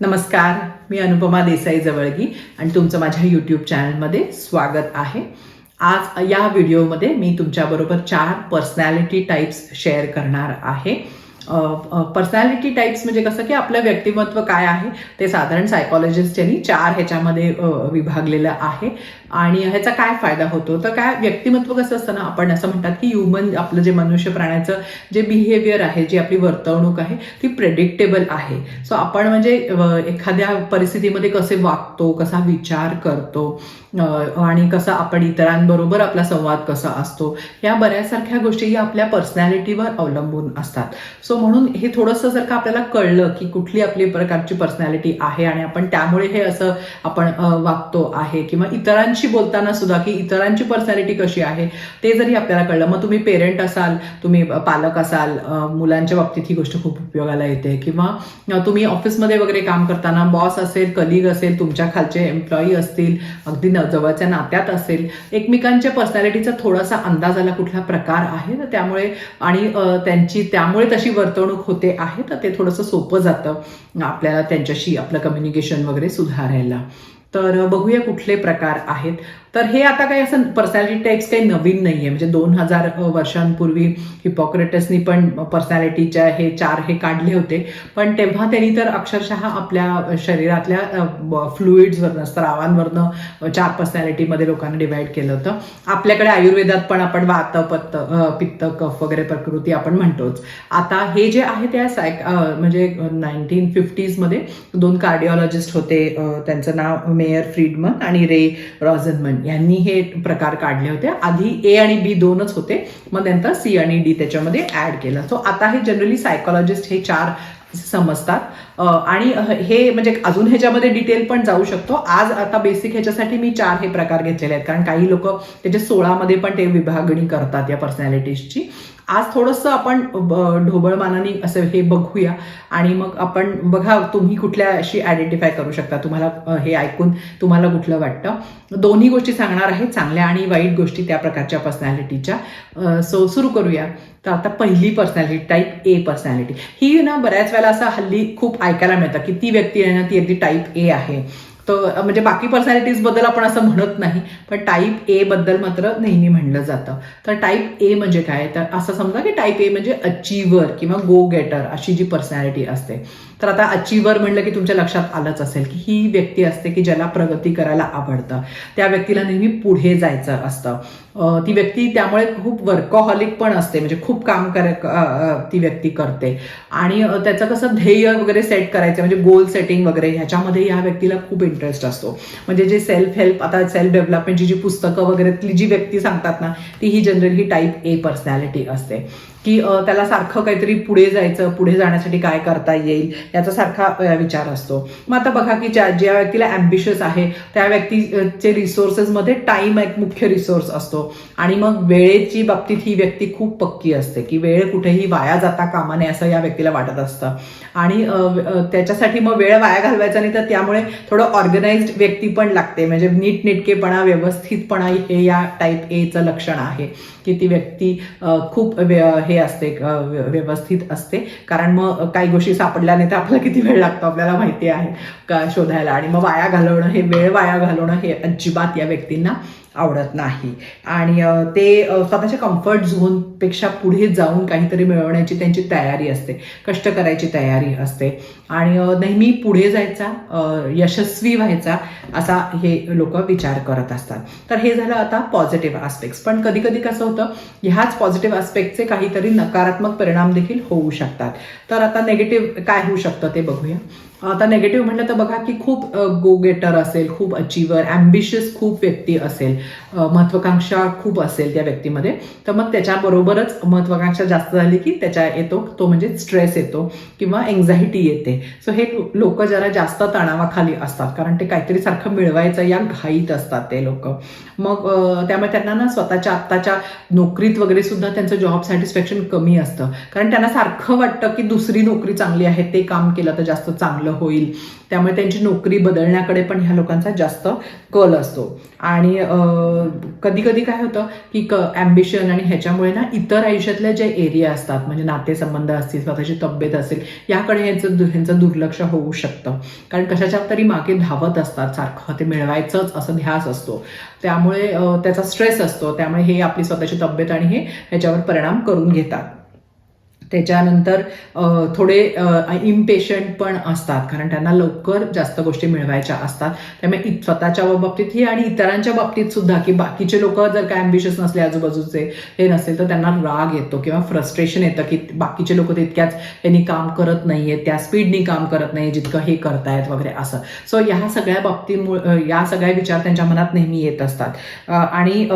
नमस्कार मी अनुपमा देसाई जवळगी आणि तुमचं माझ्या यूट्यूब चॅनलमध्ये स्वागत आहे. आज या व्हिडिओमध्ये मी तुमच्याबरोबर चार पर्सनॅलिटी टाईप्स शेअर करणार आहे. पर्सनॅलिटी टाईप्स म्हणजे कसं की आपलं व्यक्तिमत्व काय आहे ते साधारण सायकॉलॉजिस्ट यांनी चार ह्याच्यामध्ये विभागलेलं आहे. आणि ह्याचा काय फायदा होतो? तर काय व्यक्तिमत्व कसं असतं ना आपण असं म्हणतात की ह्युमन आपलं जे मनुष्य प्राण्याचं जे बिहेवियर आहे जी आपली वर्तवणूक आहे ती प्रेडिक्टेबल आहे. सो आपण म्हणजे एखाद्या परिस्थितीमध्ये कसे वागतो कसा विचार करतो आणि कसं आपण इतरांबरोबर आपला संवाद कसा असतो या बऱ्याचसारख्या गोष्टी या आपल्या पर्सनॅलिटीवर अवलंबून असतात. सो म्हणून हे थोडंसं जर का आपल्याला कळलं की कुठली आपली प्रकारची पर्सनॅलिटी आहे आणि आपण त्यामुळे हे असं आपण वागतो आहे किंवा इतरांशी बोलताना सुद्धा की इतरांची पर्सनॅलिटी कशी आहे ते जरी आपल्याला कळलं. मग तुम्ही पेरेंट असाल तुम्ही पालक असाल मुलांच्या बाबतीत ही गोष्ट खूप उपयोगाला येते. किंवा तुम्ही ऑफिसमध्ये वगैरे काम करताना बॉस असेल कलिग असेल तुमच्या खालचे एम्प्लॉई असतील अगदी जवळच्या नात्यात असेल एकमेकांच्या पर्सनॅलिटीचा थोडासा अंदाज आला कुठला प्रकार आहे? तर त्यामुळे आणि त्यांची त्यामुळे तशी वर्तवणूक होते आहे तर ते थोडंसं सोपं जातं आपल्याला त्यांच्याशी आपलं कम्युनिकेशन वगैरे सुधारायला. तर बघूया कुठले प्रकार आहेत. तर हे आता काही असं पर्सनॅलिटी टेक्स्ट काही नवीन नाही आहे म्हणजे दोन हजार वर्षांपूर्वी हिपॉक्रेटसनी पण पर्सनॅलिटीच्या हे चार हे काढले होते. पण तेव्हा त्यांनी तर अक्षरशः आपल्या शरीरातल्या फ्लुईड्सवरनं स्त्रावांवरनं चार पर्सनॅलिटीमध्ये लोकांना डिवाइड केलं होतं. आपल्याकडे आयुर्वेदात पण आपण वात पत्त पित्त कफ वगैरे प्रकृती आपण म्हणतोच. आता हे जे आहे त्या सायक म्हणजे नाईन्टीन फिफ्टीजमध्ये दोन कार्डिओलॉजिस्ट होते त्यांचं नाव मेयर फ्रीडमन आणि रे रॉझनमन. यांनी हे प्रकार काढले होते. आधी ए आणि बी दोनच होते. मग नंतर सी आणि डी त्याच्यामध्ये ऍड केलं. सो आता हे जनरली सायकोलॉजिस्ट हे चार समजतात. आणि हे म्हणजे अजून ह्याच्यामध्ये डिटेल पण जाऊ शकतो. आज आता बेसिक ह्याच्यासाठी मी चार हे प्रकार घेतलेले आहेत. कारण काही लोक त्याच्या सोळामध्ये पण ते विभागणी करतात या पर्सनॅलिटीजची आज थोडंसं आपण ढोबळमानाने असं हे बघूया. आणि मग आपण बघा तुम्ही कुठल्या अशी आयडेंटिफाय करू शकता. तुम्हाला हे ऐकून तुम्हाला कुठलं वाटतं. दोन्ही गोष्टी सांगणार आहे चांगल्या आणि वाईट गोष्टी त्या प्रकारच्या पर्सनॅलिटीच्या सो सुरू करूया. तर आता पहिली पर्सनॅलिटी टाईप ए पर्सनॅलिटी ही ना बऱ्याच वेळेला असं हल्ली खूप ऐकायला मिळतं की ती व्यक्ती आहे ना ती अगदी टाईप ए आहे. तर म्हणजे बाकी पर्सनॅलिटीजबद्दल आपण असं म्हणत नाही पण टाईप ए बद्दल मात्र नेहमी म्हणलं जातं. तर टाईप ए म्हणजे काय? तर असं समजा की टाईप ए म्हणजे अचीवर किंवा गो गेटर अशी जी पर्सनॅलिटी असते. तर आता अचीवर म्हणलं की तुमच्या लक्षात आलंच असेल की ही व्यक्ती असते की ज्याला प्रगती करायला आवडतं. त्या व्यक्तीला नेहमी पुढे जायचं असतं. ती व्यक्ती त्यामुळे खूप वर्कहॉलिक पण असते म्हणजे खूप काम कर ती व्यक्ती करते. आणि त्याचं कसं ध्येय वगैरे सेट करायचं म्हणजे गोल सेटिंग वगैरे ह्याच्यामध्ये ह्या व्यक्तीला खूप इंटरेस्ट असतो. म्हणजे जे सेल्फ हेल्प आता सेल्फ डेव्हलपमेंटची जी पुस्तकं वगैरेतली जी व्यक्ती सांगतात ना ती ही जनरली टाईप ए पर्सनॅलिटी असते. की त्याला सारखं काहीतरी पुढे जायचं पुढे जाण्यासाठी काय करता येईल याचा सारखा विचार असतो. मग आता बघा की ज्या ज्या व्यक्तीला ॲम्बिशियस आहे त्या व्यक्तीचे रिसोर्सेसमध्ये टाइम एक मुख्य रिसोर्स असतो. आणि मग वेळेची बाबतीत ही व्यक्ती खूप पक्की असते की वेळ कुठेही वाया जाता कामा नये असं या व्यक्तीला वाटत असतं. आणि त्याच्यासाठी मग वेळ वाया घालवायचा नाही तर त्यामुळे थोडं ऑर्गनाइज्ड व्यक्ती पण लागते. म्हणजे नीटनेटकेपणा व्यवस्थितपणा हे या टाईप एचं लक्षण आहे की ती व्यक्ती खूप व्य- हे असते व्यवस्थित असते. कारण मग काही गोष्टी सापडल्या नाही तर आपल्याला किती वेळ लागतो आपल्याला माहिती आहे का शोधायला. आणि मग वाया घालवणं हे वेळ वाया घालवणं हे अजिबात या व्यक्तींना आवडत नाही. आणि ते स्वतःच्या कम्फर्ट झोनपेक्षा पुढे जाऊन काहीतरी मिळवण्याची त्यांची तयारी असते. कष्ट करायची तयारी असते. आणि नेहमी पुढे जायचा यशस्वी व्हायचा असा हे लोक विचार करत असतात. तर हे झालं आता पॉझिटिव्ह आस्पेक्ट्स पण कधी कधी कसं होतं ह्याच पॉझिटिव्ह आस्पेक्टचे काहीतरी नकारात्मक परिणाम देखील होऊ शकतात. तर आता नेगेटिव्ह काय होऊ शकतं ते बघूया. आता नेगेटिव्ह म्हटलं तर बघा की खूप गो गेटर असेल खूप अचिव्हर ॲम्बिशियस खूप व्यक्ती असेल. महत्वाकांक्षा खूप असेल त्या व्यक्तीमध्ये. तर मग त्याच्याबरोबरच महत्वाकांक्षा जास्त झाली की त्याच्या येतो तो म्हणजे स्ट्रेस येतो किंवा एन्झायटी येते. सो हे लोक जरा जास्त तणावाखाली असतात. कारण ते काहीतरी सारखं मिळवायचं या घाईत असतात ते लोक. मग त्यामुळे त्यांना ना स्वतःच्या आत्ताच्या नोकरीत वगैरे सुद्धा त्यांचं जॉब सॅटिस्फॅक्शन कमी असतं. कारण त्यांना सारखं वाटतं की दुसरी नोकरी चांगली आहे ते काम केलं तर जास्त चांगलं आपलं होईल. त्यामुळे त्यांची नोकरी बदलण्याकडे पण ह्या लोकांचा जास्त कल असतो. आणि कधी कधी काय होतं की क ॲम्बिशन आणि ह्याच्यामुळे ना इतर आयुष्यातले जे एरिया असतात म्हणजे नातेसंबंध असतील स्वतःची तब्येत असेल याकडे ह्यांचं ह्यांचं दुर्लक्ष होऊ शकतं. कारण कशाच्या तरी मागे धावत असतात सारखं ते मिळवायचंच असं ध्यास असतो. त्यामुळे त्याचा स्ट्रेस असतो. त्यामुळे हे आपली स्वतःची तब्येत आणि हे ह्याच्यावर परिणाम करून घेतात. त्याच्यानंतर थोडे इम्पेशंट पण असतात. कारण त्यांना लवकर जास्त गोष्टी मिळवायच्या असतात. त्यामुळे स्वतःच्या बाबतीतही आणि इतरांच्या बाबतीत सुद्धा की बाकीचे लोक जर काय अम्बिशियस नसले आजूबाजूचे हे नसेल तर त्यांना राग येतो किंवा फ्रस्ट्रेशन येतं की बाकीचे लोक तितक्याच यांनी काम करत नाहीये त्या स्पीडनी काम करत नाही जितकं हे करतायत वगैरे असं. सो ह्या सगळ्या बाबतीमुळे या सगळ्या विचार त्यांच्या मनात नेहमी येत असतात. आणि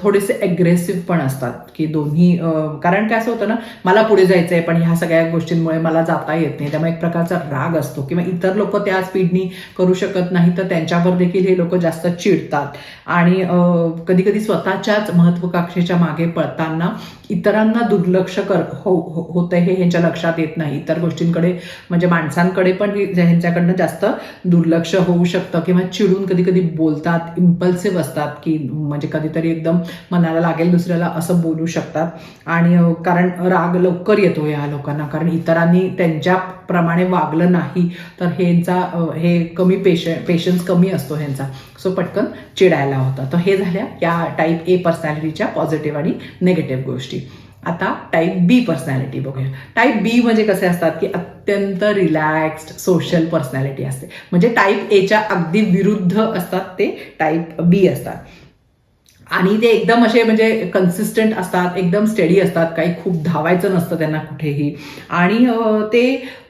थोडेसे अग्रेसिव्ह पण असतात की दोन्ही कारण काय असं होतं ना मला पुढे जायचं आहे पण ह्या सगळ्या गोष्टींमुळे मला जाता येत नाही. त्यामुळे एक प्रकारचा राग असतो किंवा इतर लोक त्या स्पीडनी करू शकत नाही तर त्यांच्यावर देखील हे लोक जास्त चिडतात. आणि कधी कधी स्वतःच्याच महत्वाकांक्षेच्या मागे पळताना इतरांना दुर्लक्ष कर हो हो- होतं हे ह्यांच्या लक्षात येत नाही. इतर गोष्टींकडे म्हणजे माणसांकडे पण ह्यांच्याकडनं जास्त दुर्लक्ष होऊ शकतं किंवा चिडून कधी कधी बोलतात इम्पल्सिव्ह असतात की म्हणजे कधीतरी एकदम मनाला लागेल दुसऱ्याला असं बोलू शकतात. आणि कारण राग लवकर येतो या लोकांना. कारण इतरांनी त्यांच्या प्रमाणे वागलं नाही तर ह्यांचा हे कमी पेश पेशन्स कमी असतो ह्यांचा. सो पटकन चिडायला होता. तर हे झाल्या या टाईप ए पर्सनॅलिटीच्या पॉझिटिव्ह आणि निगेटिव्ह गोष्टी. आता टाईप बी पर्सनॅलिटी बघूया. टाईप बी म्हणजे कसे असतात? की अत्यंत रिलॅक्स्ड सोशल पर्सनॅलिटी असते. म्हणजे टाईप एच्या अगदी विरुद्ध असतात ते टाईप बी असतात. आणि ते एकदम असे म्हणजे कन्सिस्टंट असतात एकदम स्टडी असतात. काही खूप धावायचं नसतं त्यांना कुठेही. आणि ते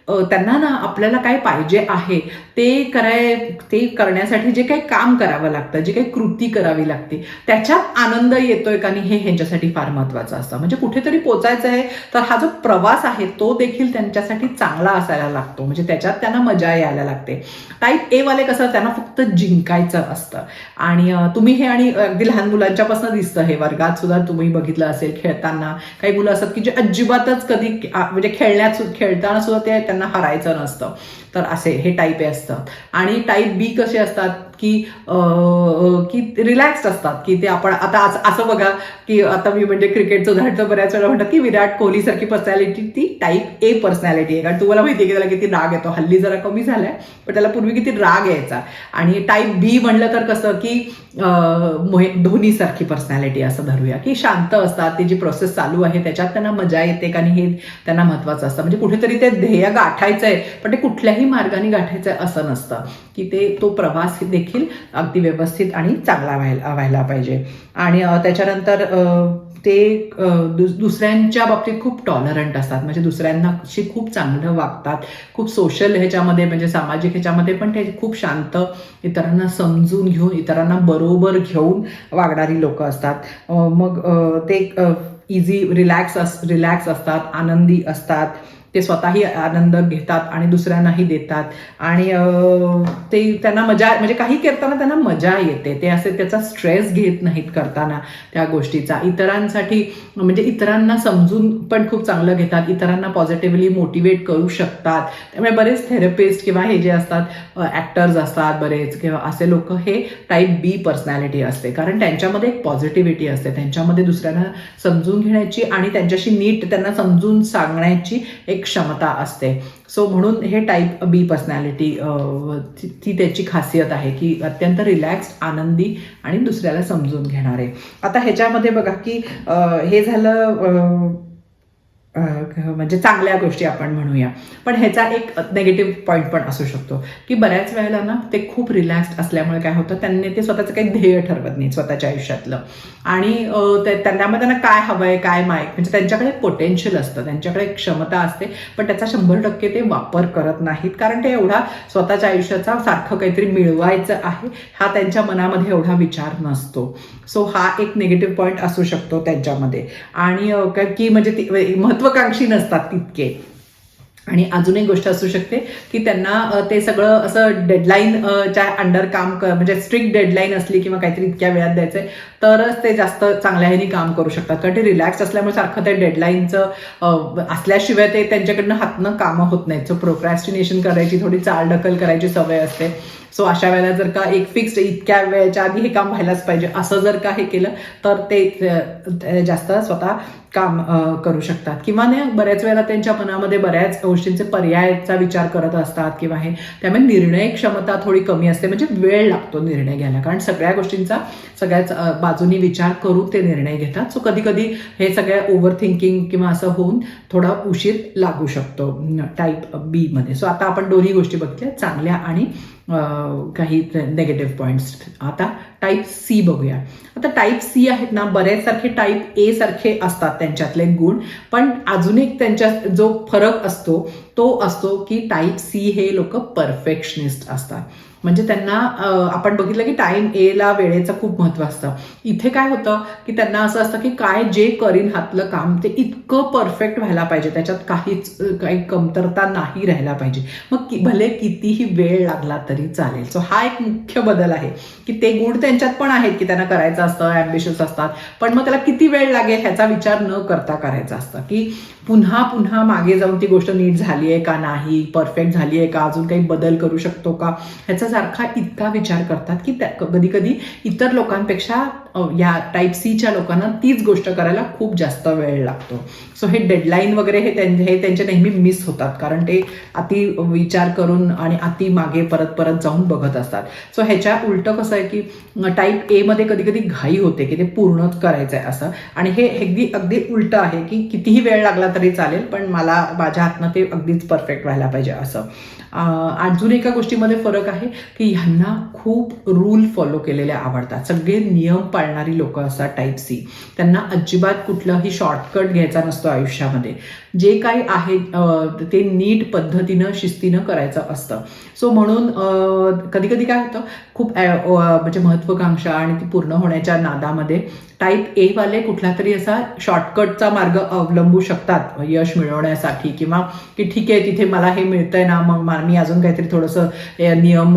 त्यांना ना आपल्याला काय पाहिजे आहे ते कराय ते करण्यासाठी जे काही काम करावं लागतं जे काही कृती करावी लागते त्याच्यात आनंद येतोय का नाही हे ह्यांच्यासाठी फार महत्वाचं असतं. म्हणजे कुठेतरी पोचायचं आहे तर हा जो प्रवास आहे तो देखील त्यांच्यासाठी चांगला असायला लागतो. म्हणजे त्याच्यात त्यांना मजा यायला लागते. टाईप ए वाले कसं त्यांना फक्त जिंकायचं असतं. आणि तुम्ही हे आणि अगदी लहान मुलांच्यापासून दिसतं हे वर्गात सुद्धा तुम्ही बघितलं असेल खेळताना. काही मुलं असतात की जे अजिबातच कधी म्हणजे खेळण्यात खेळताना सुद्धा ते त्यांना हरायचं नसतं. तर असे हे टाईप ए असतं आणि टाईप बी कसे असतात? की की रिलॅक्स्ड असतात की ते आपण आता असं असं बघा की आता मी म्हणजे क्रिकेटचं उदाहरण बऱ्याच वेळा म्हणतात की विराट कोहली सारखी पर्सनॅलिटी ती टाईप ए पर्सनॅलिटी आहे. कारण तुम्हाला माहिती आहे की त्याला किती राग येतो. हल्ली जरा कमी झालाय पण त्याला पूर्वी किती राग यायचा. आणि टाईप बी म्हणलं तर कसं की धोनी मोहे- धोनीसारखी पर्सनॅलिटी असं धरूया. की शांत असतात ती जी प्रोसेस चालू आहे त्याच्यात त्यांना मजा येते का नाही हे त्यांना महत्वाचं असतं. म्हणजे कुठेतरी ते ध्येय गाठायचं आहे पण ते कुठल्याही मार्गाने गाठायचं आहे असं नसतं. की ते तो प्रवास देखील देखील अगदी व्यवस्थित आणि चांगला व्हायला व्हायला पाहिजे. आणि त्याच्यानंतर ते दुस- दुसऱ्यांच्या बाबतीत खूप टॉलरंट असतात. म्हणजे दुसऱ्यांनाशी खूप चांगलं वागतात. खूप सोशल ह्याच्यामध्ये म्हणजे सामाजिक ह्याच्यामध्ये पण ते खूप शांत इतरांना समजून घेऊन इतरांना बरोबर घेऊन वागणारी लोक असतात. मग ते इझी रिलॅक्स अस रिलॅक्स असतात आनंदी असतात. ते स्वतःही आनंद घेतात आणि दुसऱ्यांनाही देतात. आणि ते त्यांना मजा म्हणजे काही करताना त्यांना मजा येते. ते असे त्याचा स्ट्रेस घेत नाहीत करताना त्या गोष्टीचा. इतरांसाठी म्हणजे इतरांना समजून पण खूप चांगलं घेतात. इतरांना पॉझिटिव्हली मोटिवेट करू शकतात. त्यामुळे बरेच थेरपिस्ट किंवा हे जे असतात ॲक्टर्स असतात बरेच किंवा असे लोक हे टाईप बी पर्सनॅलिटी असते. कारण त्यांच्यामध्ये एक पॉझिटिव्हिटी असते. त्यांच्यामध्ये दुसऱ्यांना समजून घेण्याची आणि त्यांच्याशी नीट त्यांना समजून सांगण्याची एक क्षमता असते. सो म्हणून हे टाईप बी पर्सनॅलिटी ती त्याची खासियत आहे की अत्यंत रिलॅक्स्ड आनंदी आणि दुसऱ्याला समजून घेणारे. आता ह्याच्यामध्ये बघा की हे झालं म्हणजे चांगल्या गोष्टी आपण म्हणूया. पण ह्याचा एक नेगेटिव्ह पॉईंट पण असू शकतो. की बऱ्याच वेळेला ना ते खूप रिलॅक्स्ड असल्यामुळे काय होतं त्यांनी ते स्वतःचं काही ध्येय ठरवत नाही स्वतःच्या आयुष्यातलं. आणि त्यांना त्यांच्यामध्ये त्यांना काय हवंय काय माय म्हणजे त्यांच्याकडे पोटेन्शियल असतं त्यांच्याकडे क्षमता असते पण त्याचा शंभर टक्के ते वापर करत नाहीत. कारण ते एवढा स्वतःच्या आयुष्याचा सारखं काहीतरी मिळवायचं आहे हा त्यांच्या मनामध्ये एवढा विचार नसतो. सो हा एक निगेटिव्ह पॉईंट असू शकतो त्यांच्यामध्ये. आणि काय- की म्हणजे ती म्हणजे महत्वाकांक्षी नसतात तितके. आणि अजून एक गोष्ट असू शकते की त्यांना ते सगळं असं डेडलाईन च्या अंडर काम कर म्हणजे स्ट्रिक्ट डेडलाईन असली किंवा काहीतरी इतक्या वेळात द्यायचंय तरच ते जास्त चांगल्या ह्यानी काम करू शकतात. कारण ते रिलॅक्स असल्यामुळे सारखं ते डेडलाईनचं असल्याशिवाय ते त्यांच्याकडनं हातनं कामं होत नाहीत. सो प्रोक्रॅस्टिनेशन करायची थोडी चालढकल करायची सवय असते. सो अशा वेळेला जर का एक फिक्स्ड इतक्या वेळेच्या आधी हे काम व्हायलाच पाहिजे असं जर का हे केलं तर ते जास्त स्वतः काम करू शकतात. किंवा ना बऱ्याच वेळेला त्यांच्या मनामध्ये बऱ्याच गोष्टींचे पर्यायाचा विचार करत असतात किंवा हे त्यामुळे निर्णय क्षमता थोडी कमी असते म्हणजे वेळ लागतो निर्णय घ्यायला. कारण सगळ्या गोष्टींचा सगळ्याच बाजूनी विचार करून ते निर्णय घेतात. सो कधी कधी हे सगळ्या ओव्हर थिंकिंग किंवा असं होऊन थोडा उशीर लागू शकतो टाईप बी मध्ये. सो आता आपण दोन्ही गोष्टी बघितल्या चांगल्या आणि काही नेगेटिव्ह पॉईंट्स आता टाईप सी बघूया. आता टाईप सी आहेत ना बरेच सारखे टाईप ए सारखे असतात त्यांच्यातले गुण पण अजून एक त्यांच्या जो फरक असतो तो असतो की टाईप सी हे लोक परफेक्शनिस्ट असतात. म्हणजे त्यांना आपण बघितलं की टाइम ए ला वेळेचं खूप महत्त्व असतं. इथे काय होतं की त्यांना असं असतं की काय जे करीन हातलं काम ते इतकं परफेक्ट व्हायला पाहिजे. त्याच्यात काहीच काही कमतरता नाही राहायला पाहिजे. मग कि- भले कितीही वेळ लागला तरी चालेल. सो हा एक मुख्य बदल आहे की ते गुण त्यांच्यात पण आहेत की त्यांना करायचं असतं ॲम्बिशियस असतात. पण मग त्याला किती वेळ लागेल ह्याचा विचार न करता करायचा असतं. की पुन्हा पुन्हा मागे जाऊन ती गोष्ट नीट झाली आहे का नाही? परफेक्ट झाली आहे का? अजून काही बदल करू शकतो का? ह्याचा सारखा इतका विचार करतात की कधी कधी इतर लोकांपेक्षा या टाईप सीच्या लोकांना तीच गोष्ट करायला खूप जास्त वेळ लागतो. सो हे डेडलाईन वगैरे हे त्यां- हे त्यांचे नेहमी मिस होतात. कारण ते अति विचार करून आणि अति मागे परत परत जाऊन बघत असतात. सो ह्याच्या उलटं कसं आहे की टाईप एमध्ये कधी कधी घाई होते की ते पूर्णच करायचं आहे असं. आणि हे अगदी अगदी उलटं आहे की कितीही वेळ लागला तरी चालेल पण मला माझ्या हातनं ते अगदीच परफेक्ट व्हायला पाहिजे असं. अजून एका गोष्टीमध्ये फरक आहे की ह्यांना खूप रूल फॉलो केलेले आवडतात. सगळे नियम पाळणारी लोक असतात टाईप सी त्यांना अजिबात कुठलाही शॉर्टकट घ्यायचा नसतो आयुष्यामध्ये. जे काही आहे ते नीट पद्धतीनं शिस्तीनं करायचं असतं. सो म्हणून कधी कधी काय होतं खूप म्हणजे महत्वाकांक्षा आणि ती पूर्ण होण्याच्या नादामध्ये टाईप ए वाले कुठला तरी असा शॉर्टकटचा मार्ग अवलंबू शकतात यश मिळवण्यासाठी किंवा की ठीक आहे तिथे मला हे मिळतंय ना मग मी अजून काहीतरी थोडंसं नियमचा नियम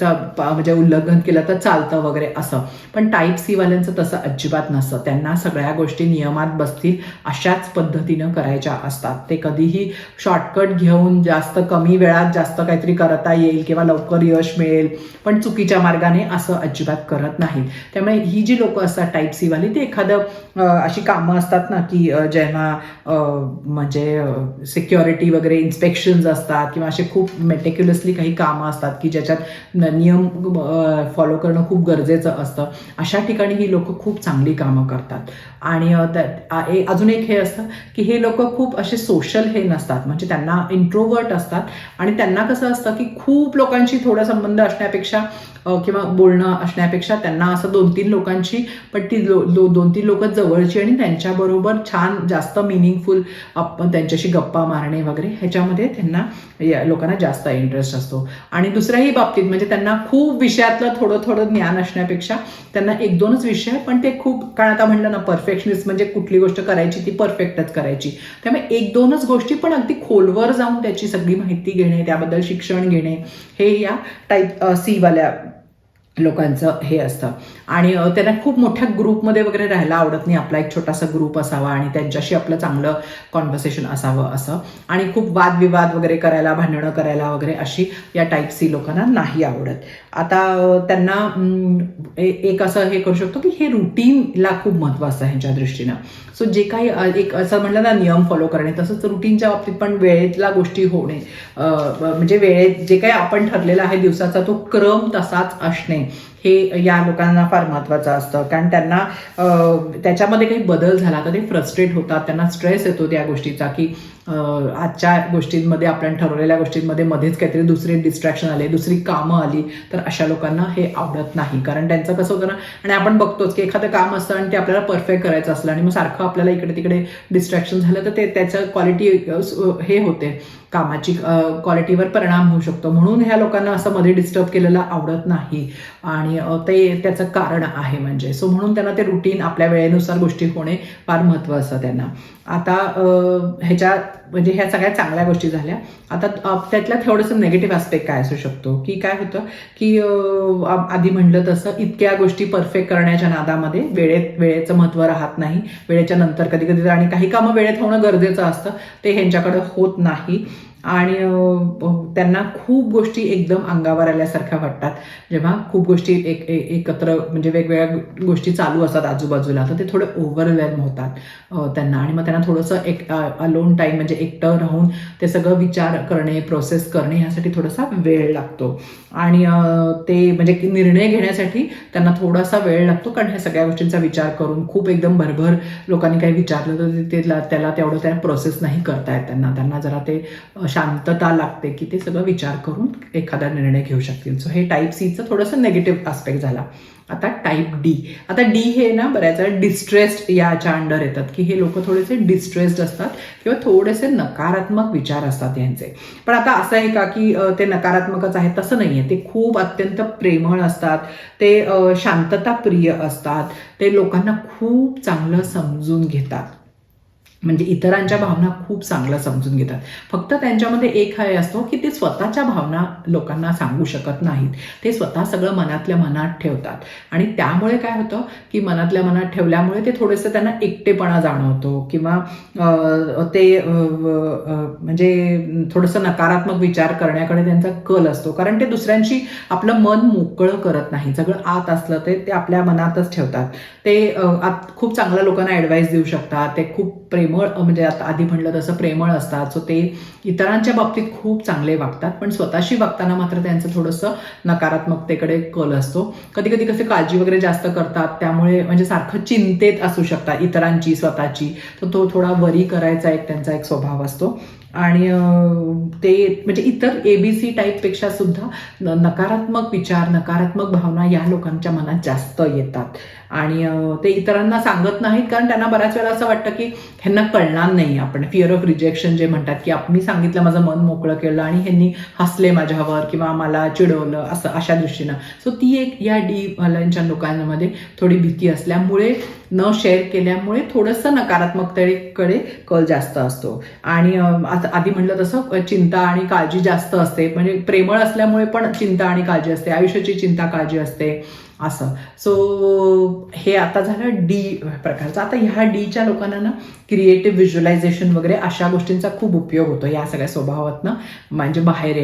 चा म्हणजे उल्लंघन केलं तर चालतं वगैरे असं. पण टाईप सी वाल्यांचं तसं अजिबात नसतं. त्यांना सगळ्या गोष्टी नियमात बसतील अशाच पद्धतीनं करायच्या असतात. ते कधीही शॉर्टकट घेऊन जास्त कमी वेळात जास्त काहीतरी करता येईल किंवा लवकर यश मिळेल पण चुकीच्या मार्गाने असं अजिबात करत नाहीत. त्यामुळे ही जी लोक असतात टाईप सी वाली ते एखादं अशी कामं असतात ना की जेव्हा ज्यांना म्हणजे सिक्युरिटी वगैरे इन्स्पेक्शन्स असतात किंवा असे खूप मेटिक्युलसली काही कामं असतात की ज्याच्यात नियम फॉलो करणं खूप गरजेचं असतं. अशा ठिकाणी ही लोक खूप चांगली कामं करतात. आणि अजून एक हे असतं की हे लोक खूप असे सोशल हे नसतात. म्हणजे त्यांना इंट्रोवर्ट असतात. आणि त्यांना कसं असतं की खूप लोकांशी थोडा संबंध असण्यापेक्षा किंवा बोलणं असण्यापेक्षा त्यांना असं दोन तीन लोकांची पण ती लो- लो- दोन तीन लोक जवळची आणि त्यांच्याबरोबर छान जास्त मिनिंगफुल आपण त्यांच्याशी गप्पा मारणे वगैरे ह्याच्यामध्ये त्यांना या लोकांना जास्त इंटरेस्ट असतो. आणि दुसऱ्याही बाबतीत म्हणजे त्यांना खूप विषयातलं थोडं थोडं ज्ञान असण्यापेक्षा त्यांना एक दोनच विषय पण ते खूप कारण आता म्हणलं ना परफेक्शनिस्ट म्हणजे कुठली गोष्ट करायची ती परफेक्टच करायची. त्यामुळे एक दोनच गोष्टी पण अगदी खोलवर जाऊन त्याची सगळी माहिती घेणे त्याबद्दल शिक्षण घेणे हे या टाईप सी वाल्या लोकांचं हे असतं. आणि त्यांना खूप मोठ्या ग्रुपमध्ये वगैरे राहायला आवडत नाही. आपला एक छोटासा ग्रुप असावा आणि त्यांच्याशी आपलं चांगलं कॉन्व्हर्सेशन असावं असं. आणि खूप वादविवाद वगैरे करायला भांडणं करायला वगैरे अशी या टाईप सी लोकांना नाही आवडत. आता त्यांना ए- एक असं हे करू शकतो की हे रुटीनला खूप महत्त्वाचं आहे ह्यांच्या दृष्टीनं. सो जे काही एक असं म्हणलं ना नियम फॉलो करणे तसंच रुटीनच्या बाबतीत पण वेळेतला गोष्टी होणे म्हणजे वेळेत जे काही आपण ठरलेला आहे दिवसाचा तो क्रम तसाच असणे. हे या लोकांना फार महत्वाचं असतं. कारण त्यांना त्याच्यामध्ये काही बदल झाला तर ते फ्रस्ट्रेट होतात. त्यांना स्ट्रेस येतो त्या गोष्टीचा की आजच्या गोष्टींमध्ये आपण ठरवलेल्या गोष्टींमध्ये मध्येच काहीतरी दुसरे डिस्ट्रॅक्शन आले दुसरी कामं आली तर अशा लोकांना हे आवडत नाही. कारण त्यांचं कसं होतं ना आणि आपण बघतोच की एखादं काम असतं आणि ते आपल्याला परफेक्ट करायचं असलं आणि मग सारखं आपल्याला इकडे तिकडे डिस्ट्रॅक्शन झालं तर ते त्याचं क्वालिटी हे होते. कामाची क्वालिटीवर परिणाम होऊ शकतो. म्हणून ह्या लोकांना असं मध्ये डिस्टर्ब केलेलं आवडत नाही. आणि आणि ते त्याचं कारण आहे म्हणजे. सो म्हणून त्यांना ते रुटीन आपल्या वेळेनुसार गोष्टी होणे फार महत्त्वाचं त्यांना. आता ह्याच्या म्हणजे ह्या सगळ्या चांगल्या गोष्टी झाल्या. आता त्यातला त्यातल्या थोडंसं नेगेटिव्ह आस्पेक्ट काय असू शकतो? की काय होतं? की आधी म्हणलं तसं इतक्या गोष्टी परफेक्ट करण्याच्या नादामध्ये वेळेत वेळेचं महत्त्व राहत नाही. वेळेच्या नंतर कधी कधी आणि काही कामं वेळेत होणं गरजेचं असतं. ते ह्यांच्याकडे होत नाही. आणि त्यांना खूप गोष्टी एकदम अंगावर आल्यासारख्या वाटतात. जेव्हा खूप गोष्टी एक एकत्र एकत्र म्हणजे वेगवेगळ्या गोष्टी चालू असतात आजूबाजूला तर ते थोडे ओव्हरवेल्म होतात त्यांना. आणि मग त्यांना थोडंसं एक अलोन टाईम म्हणजे एकटं राहून ते सगळं विचार करणे प्रोसेस करणे ह्यासाठी थोडासा वेळ लागतो. आणि ते म्हणजे निर्णय घेण्यासाठी त्यांना थोडासा वेळ लागतो कारण ह्या सगळ्या गोष्टींचा विचार करून खूप एकदम भरभर लोकांनी काही विचारलं तर ते- त्याला तेवढं त्या प्रोसेस नाही करता येत त्यांना. त्यांना जरा ते शांतता लागते की ते सगळं विचार करून एखादा निर्णय घेऊ शकतील. सो हे टाईप सीचं थोडंसं नेगेटिव्ह आस्पेक्ट झाला. आता टाईप डी आता डी हे ना बऱ्याच वेळा डिस्ट्रेस्ड याच्या अंडर येतात की हे लोक थोडेसे डिस्ट्रेस्ड असतात किंवा थोडेसे नकारात्मक विचार असतात यांचे. पण आता असं आहे का की ते नकारात्मकच आहेत तसं नाही आहे ते खूप अत्यंत प्रेमळ असतात ते शांतता शांतताप्रिय असतात ते लोकांना खूप चांगलं समजून घेतात. म्हणजे इतरांच्या भावना खूप चांगलं समजून घेतात. फक्त त्यांच्यामध्ये एक हय असतो की ते स्वतःच्या भावना लोकांना सांगू शकत नाहीत. ते स्वतः सगळं मनातल्या मनात ठेवतात. आणि त्यामुळे काय होतं की मनातल्या मनात ठेवल्यामुळे ते थोडंसं त्यांना एकटेपणा जाणवतो किंवा ते म्हणजे थोडंसं नकारात्मक विचार करण्याकडे त्यांचा कल असतो. कारण ते दुसऱ्यांशी आपलं मन मोकळं करत नाही. सगळं आत असलं ते ते आपल्या मनातच ठेवतात. ते आत- खूप चांगल्या लोकांना ॲडवाईस देऊ शकतात. ते खूप प्रेम प्रेमळ म्हणजे आता आधी म्हणलं तसं प्रेमळ असतात. सो ते इतरांच्या बाबतीत खूप चांगले वागतात. पण स्वतःशी वागताना मात्र त्यांचं थोडंसं नकारात्मकतेकडे कल असतो. कधी कधी कसे काळजी वगैरे जास्त करतात. त्यामुळे म्हणजे सारखं चिंतेत असू शकतात इतरांची स्वतःची. तर तो थोडा वरी करायचा एक त्यांचा एक स्वभाव असतो. आणि ते म्हणजे इतर एबीसी टाईपपेक्षा सुद्धा नकारात्मक विचार नकारात्मक भावना या लोकांच्या मनात जास्त येतात. आणि ते इतरांना सांगत नाहीत कारण त्यांना बऱ्याच वेळा असं वाटतं की ह्यांना कळणार नाही आपण. फिअर ऑफ रिजेक्शन जे म्हणतात की मी सांगितलं माझं मन मोकळं केलं आणि ह्यांनी हसले माझ्यावर किंवा मला चिडवलं असं अशा दृष्टीनं. सो ती एक या डी वाल्यांच्या लोकांमध्ये थोडी भीती असल्यामुळे न शेअर केल्यामुळे थोडंसं नकारात्मकतेकडे कल जास्त असतो. आणि आधी म्हणलं तसं चिंता आणि काळजी जास्त असते. म्हणजे प्रेमळ असल्यामुळे पण चिंता आणि काळजी असते. आयुष्याची चिंता काळजी असते. असं. सो हे आता झालं डी प्रकारचं. आता ह्या डीच्या लोकांना ना क्रिएटिव्ह व्हिज्युअलायझेशन वगैरे अशा गोष्टींचा खूप उपयोग होतो या सगळ्या स्वभावातनं म्हणजे बाहेर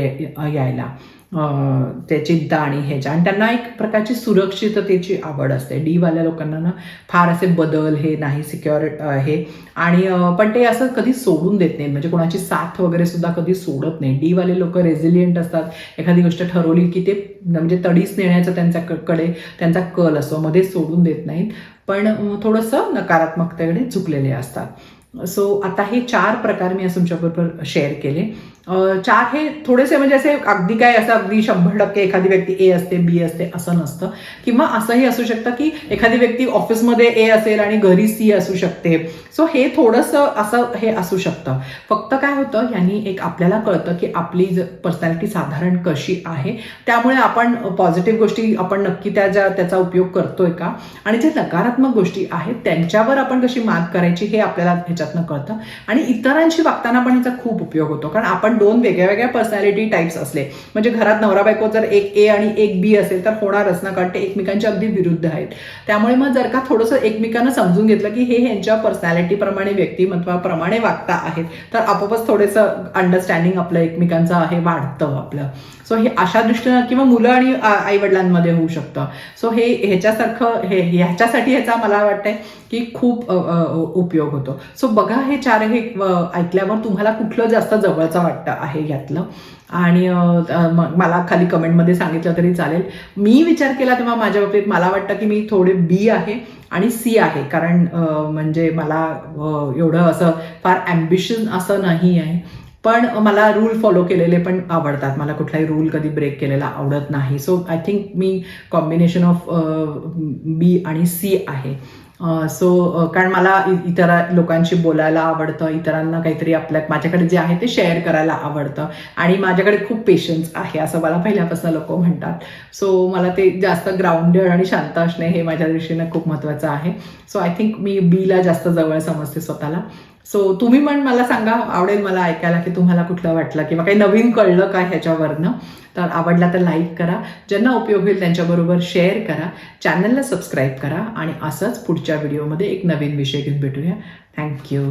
यायला. त्याची दाणी ह्याच्या. आणि त्यांना एक प्रकारची सुरक्षिततेची आवड असते. डीवाल्या लोकांना ना फार असे बदल हे नाही सिक्युअर हे. आणि पण ते असं कधी सोडून देत नाहीत. म्हणजे कोणाची साथ वगैरे सुद्धा कधी सोडत नाही डीवाले लोक रेझिलियंट असतात. एखादी गोष्ट ठरवली की ते म्हणजे तडीस नेण्याचा त्यांच्याकडे त्यांचा कल असतो मध्ये सोडून देत नाहीत. पण थोडंसं नकारात्मकतेकडे झुकलेले असतात. सो आता हे चार प्रकार मी आज तुमच्याबरोबर शेअर केले. चार हे थोडेसे म्हणजे असे अगदी काय असं अगदी शंभर टक्के एखादी व्यक्ती ए असते बी असते असं नसतं. किंवा असंही असू शकतं की एखादी व्यक्ती ऑफिसमध्ये ए असेल आणि घरी सी असू शकते. सो हे थोडंसं असं हे असू शकतं. फक्त काय होतं यांनी एक आपल्याला कळतं की आपली पर्सनॅलिटी साधारण कशी आहे. त्यामुळे आपण पॉझिटिव्ह गोष्टी आपण नक्की त्या ज्या त्याचा उपयोग करतोय का? आणि जे नकारात्मक गोष्टी आहेत त्यांच्यावर आपण कशी मात करायची हे आपल्याला ह्याच्यातनं कळतं. आणि इतरांशी वागताना पण ह्याचा खूप उपयोग होतो. कारण आपण दोन वेगळ्या वेगळ्या पर्सनॅलिटी टाईप्स असले. म्हणजे घरात नवरा बायको जर एक ए आणि एक बी असेल तर होणारच ना कारण ते एकमेकांच्या अगदी विरुद्ध आहेत. त्यामुळे मग जर का थोडंसं एकमेकांना समजून घेतलं की हे ह्यांच्या पर्सनॅलिटीप्रमाणे व्यक्तिमत्वाप्रमाणे वागता आहेत तर आपोआपच थोडंसं अंडरस्टँडिंग आपलं एकमेकांचं आहे वाढतं आपलं. सो हे अशा दृष्टीनं किंवा मुलं आणि आई वडिलांमध्ये होऊ शकतं. सो हे ह्याच्यासारखं हे ह्याच्यासाठी ह्याचा मला वाटतंय की खूप उपयोग होतो. सो बघा हे चार हे ऐकल्यावर तुम्हाला कुठलं जास्त जवळचं वाटतं आहे यातलं. आणि मला खाली कमेंटमध्ये सांगितलं तरी चालेल. मी विचार केला तेव्हा माझ्या बाबतीत मला वाटतं की मी थोडे बी आहे आणि सी आहे. कारण म्हणजे मला एवढं असं फार ॲम्बिशन असं नाही आहे. पण मला रूल फॉलो केलेले पण आवडतात. मला कुठलाही रूल कधी ब्रेक केलेला आवडत नाही. सो आय थिंक मी कॉम्बिनेशन ऑफ बी आणि सी आहे. सो कारण मला इ- इतर लोकांशी बोलायला आवडतं. इतरांना काहीतरी आपल्या माझ्याकडे जे आहे ते शेअर करायला आवडतं. आणि माझ्याकडे खूप पेशन्स आहे असं मला पहिल्यापासून लोक म्हणतात. सो मला ते जास्त ग्राउंडेड आणि शांत असणे हे माझ्या दृष्टीने खूप महत्त्वाचं आहे. सो आय थिंक मी बीला जास्त जवळ समजते स्वतःला. सो तुम्ही पण मला सांगा आवडेल मला ऐकायला की तुम्हाला कुठलं वाटलं किंवा काही नवीन कळलं का ह्याच्यावरनं? तर आवडला तर लाईक करा. ज्यांना उपयोग होईल त्यांच्याबरोबर शेअर करा. चॅनलला सबस्क्राईब करा. आणि असंच पुढच्या व्हिडिओमध्ये एक नवीन विषय घेऊन भेटूया. थँक्यू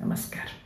नमस्कार.